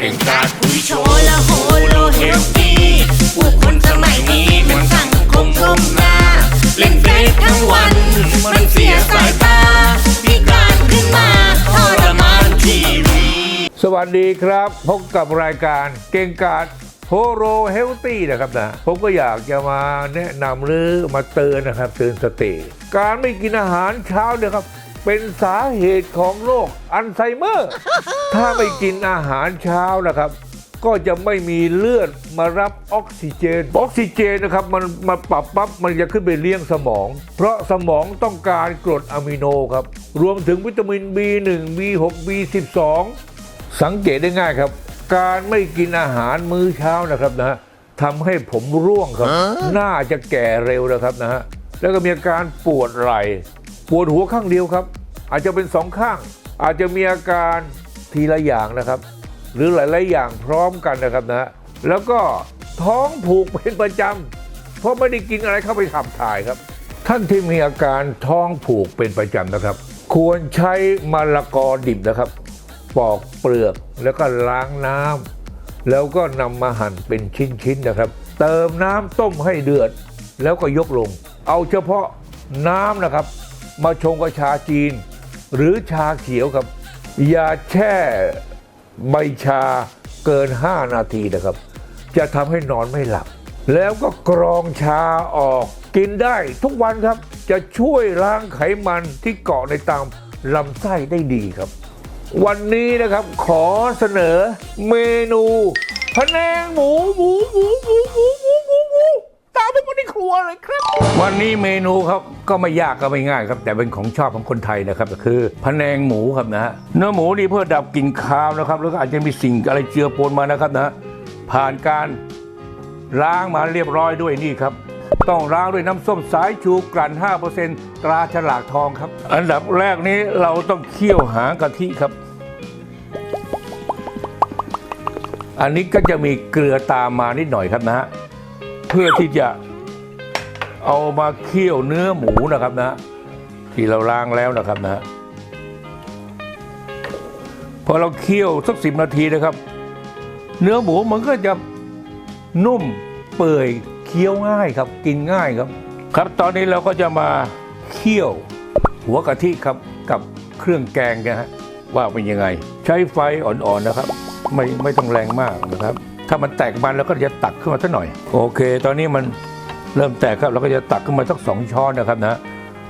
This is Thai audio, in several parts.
เก่งกาจคุยโชละโหโลเฮลตี้ผู้คนสมัยนี้มันสั่งคมก้มหน้า เล่นเฟซทั้งวัน มันเสียสายตาพิการขึ้นมาทรมานชีวิตสวัสดีครับ พบกับรายการเก่งกาจโฮโรเฮลตี้นะครับนะผมก็อยากจะมาแนะนำหรือมาเตือนนะครับเตือนสติ การไม่กินอาหารเช้าเนี่ยครับ เป็นสาเหตุของโรคอัลไซเมอร์ ถ้าไม่กินอาหารเช้านะครับ ก็จะไม่มีเลือดมารับออกซิเจน ออกซิเจนนะครับมันมาปรับปั๊บมันจะขึ้นไปเลี้ยงสมอง เพราะสมองต้องการกรดอะมิโนครับ รวมถึงวิตามิน B1 B6 B12 สังเกตได้ง่ายครับ การไม่กินอาหารมื้อเช้านะครับนะฮะทำให้ผมร่วงครับ น่าจะแก่เร็วนะครับนะฮะแล้วก็มีอาการปวดไหล่ปวดหัวข้างเดียวครับ อาจจะเป็นสองข้าง อาจจะมีอาการทีละอย่างนะครับ หรือหลาย ๆ อย่างพร้อมกันนะครับนะแล้วก็ท้องผูกเป็นประจำเพราะไม่ได้กินอะไรเข้าไปขับถ่ายครับ ท่านที่มีอาการท้องผูกเป็นประจำนะครับ ควรใช้มะละกอดิบนะครับ ปอกเปลือกแล้วก็ล้างน้ำแล้วก็นำมาหั่นเป็นชิ้น ๆ นะครับ เติมน้ำต้มให้เดือด แล้วก็ยกลง เอาเฉพาะน้ำนะครับ มาชงกับชาจีน หรือชาเขียวครับ อย่าแช่ใบชาเกิน 5 นาทีนะครับ จะทำให้นอนไม่หลับ แล้วก็กรองชาออกกินได้ทุกวันครับ จะช่วยล้างไขมันที่เกาะในตามลำไส้ได้ดีครับ วันนี้นะครับขอเสนอเมนูพะแนงหมูหมูหมูหมูหมู วเลยครับ วันนี้เมนูครับก็ไม่ยากก็ไม่ง่ายครับ แต่เป็นของชอบของคนไทยนะครับก็คือพะแนงหมูครับนะฮะเนื้อหมูนี่เพื่อดับกลิ่นคาวนะครับแล้วก็อาจจะมีสิ่งอะไรเจือปนมานะครับนะผ่านการล้างมาเรียบร้อยด้วยนี่ครับ ต้องล้างด้วยน้ำส้มสายชูกลั่น 5%ตราฉลากทองครับ อันดับแรกนี้เราต้องเคี่ยวหางกะทิครับ อันนี้ก็จะมีเกลือตามมานิดหน่อยครับนะฮะเพื่อที่จะ เอามาเคี่ยวเนื้อหมูนะครับนะ ที่เราล้างแล้วนะครับนะพอเราเคี่ยวสักสิบนาทีนะครับ เนื้อหมูมันก็จะนุ่มเปื่อยเคี้ยวง่ายครับกินง่ายครับ ครับตอนนี้เราก็จะมาเคี่ยวหัวกะทิครับกับเครื่องแกงนะฮะว่าเป็นยังไง ใช้ไฟอ่อนๆนะครับ ไม่ไม่ต้องแรงมากนะครับ ถ้ามันแตกมันเราก็จะตักขึ้นมาสักหน่อย โอเค ตอนนี้มัน เริ่มแตกครับเราก็จะตักขึ้นมาสักสองช้อนนะครับนะ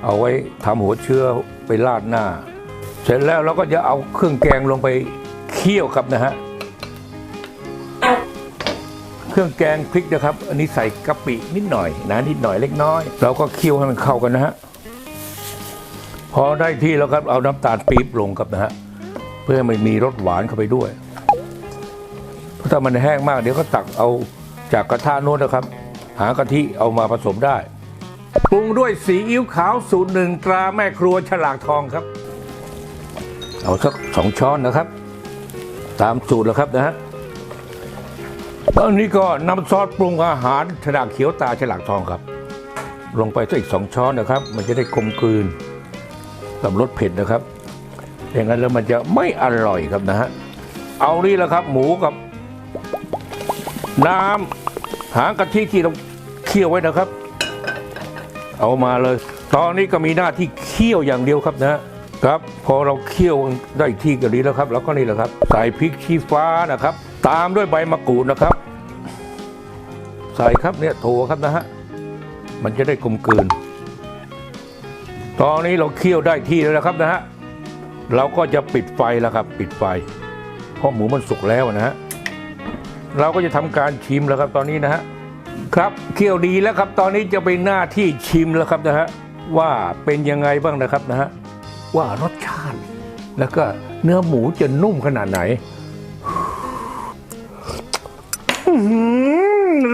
เอาไว้ทำหัวเชื้อไปราดหน้า เสร็จแล้วเราก็จะเอาเครื่องแกงลงไปเคี่ยวครับนะฮะเครื่องแกงพริกนะครับ อันนี้ใส่กะปินิดหน่อยนะนิดหน่อยเล็กน้อย เราก็เคี่ยวให้มันเข้ากันนะฮะพอได้ที่แล้วครับเอาน้ำตาลปี๊บลงครับนะฮะเพื่อให้มันมีรสหวานเข้าไปด้วยเพราะถ้ามันแห้งมากเดี๋ยวก็ตักเอาจากกระทะโน้นนะครับ หากะทิเอามาผสมได้ปรุงด้วยสีอิ๊วขาวสูตรหนึ่งตราแม่ครัวฉลากทองครับ เอาสักสองช้อนนะครับ ตามสูตรแล้วครับนะฮะตอนนี้ก็น้ำซอสปรุงอาหารฉลากเขียวตาฉลากทองครับ ลงไปสักอีกสองช้อนนะครับ มันจะได้กลมกลืนกับรสเผ็ดนะครับอย่างนั้นแล้วมันจะไม่อร่อยครับนะฮะเอานี่แหละครับ หมูกับ น้ำหางกะทิที่เรา เคี่ยวไว้นะครับ เอามาเลย ตอนนี้ก็มีหน้าที่เคี่ยวอย่างเดียวครับนะครับ พอเราเคี่ยวได้ที่ก็ดีแล้วครับ แล้วก็นี่แหละครับ ใส่พริกชี้ฟ้านะครับ ตามด้วยใบมะกรูดนะครับ ใส่ครับเนี่ยถั่วครับนะฮะมันจะได้กลมกลืน ตอนนี้เราเคี่ยวได้ที่แล้วนะครับนะฮะเราก็จะปิดไฟแล้วครับ ปิดไฟ เพราะหมูมันสุกแล้วนะฮะเราก็จะทำการชิมแล้วครับตอนนี้นะฮะ ครับเคี่ยวดีแล้วครับตอนนี้จะเป็นหน้าที่ชิมแล้วครับนะฮะว่าเป็นยังไงบ้างนะครับนะฮะว่ารสชาติ แล้วก็เนื้อหมูจะนุ่มขนาดไหนอื้อหื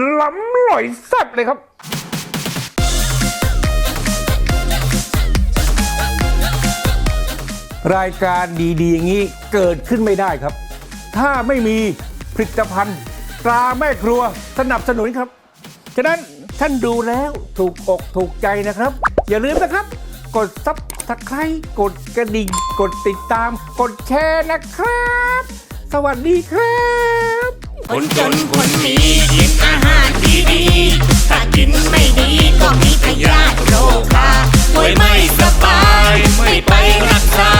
อล้ำลอยแซ่บเลยครับรายการดีๆ อย่างนี้เกิดขึ้นไม่ได้ครับ ถ้าไม่มีผลิตภัณฑ์ตราแม่ครัวสนับสนุนครับ ฉะนั้นท่านดูแล้วถูกอกถูกใจนะครับ อย่าลืมนะครับ กดซับสไครต์กดกระดิ่ง กดติดตาม กดแชร์นะครับ สวัสดีครับคนจนคนมีกินอาหารดีดีถ้ากินไม่ดีก็มีพยาธิโรคราป่วยไม่สบาย ไม่ไปรักษา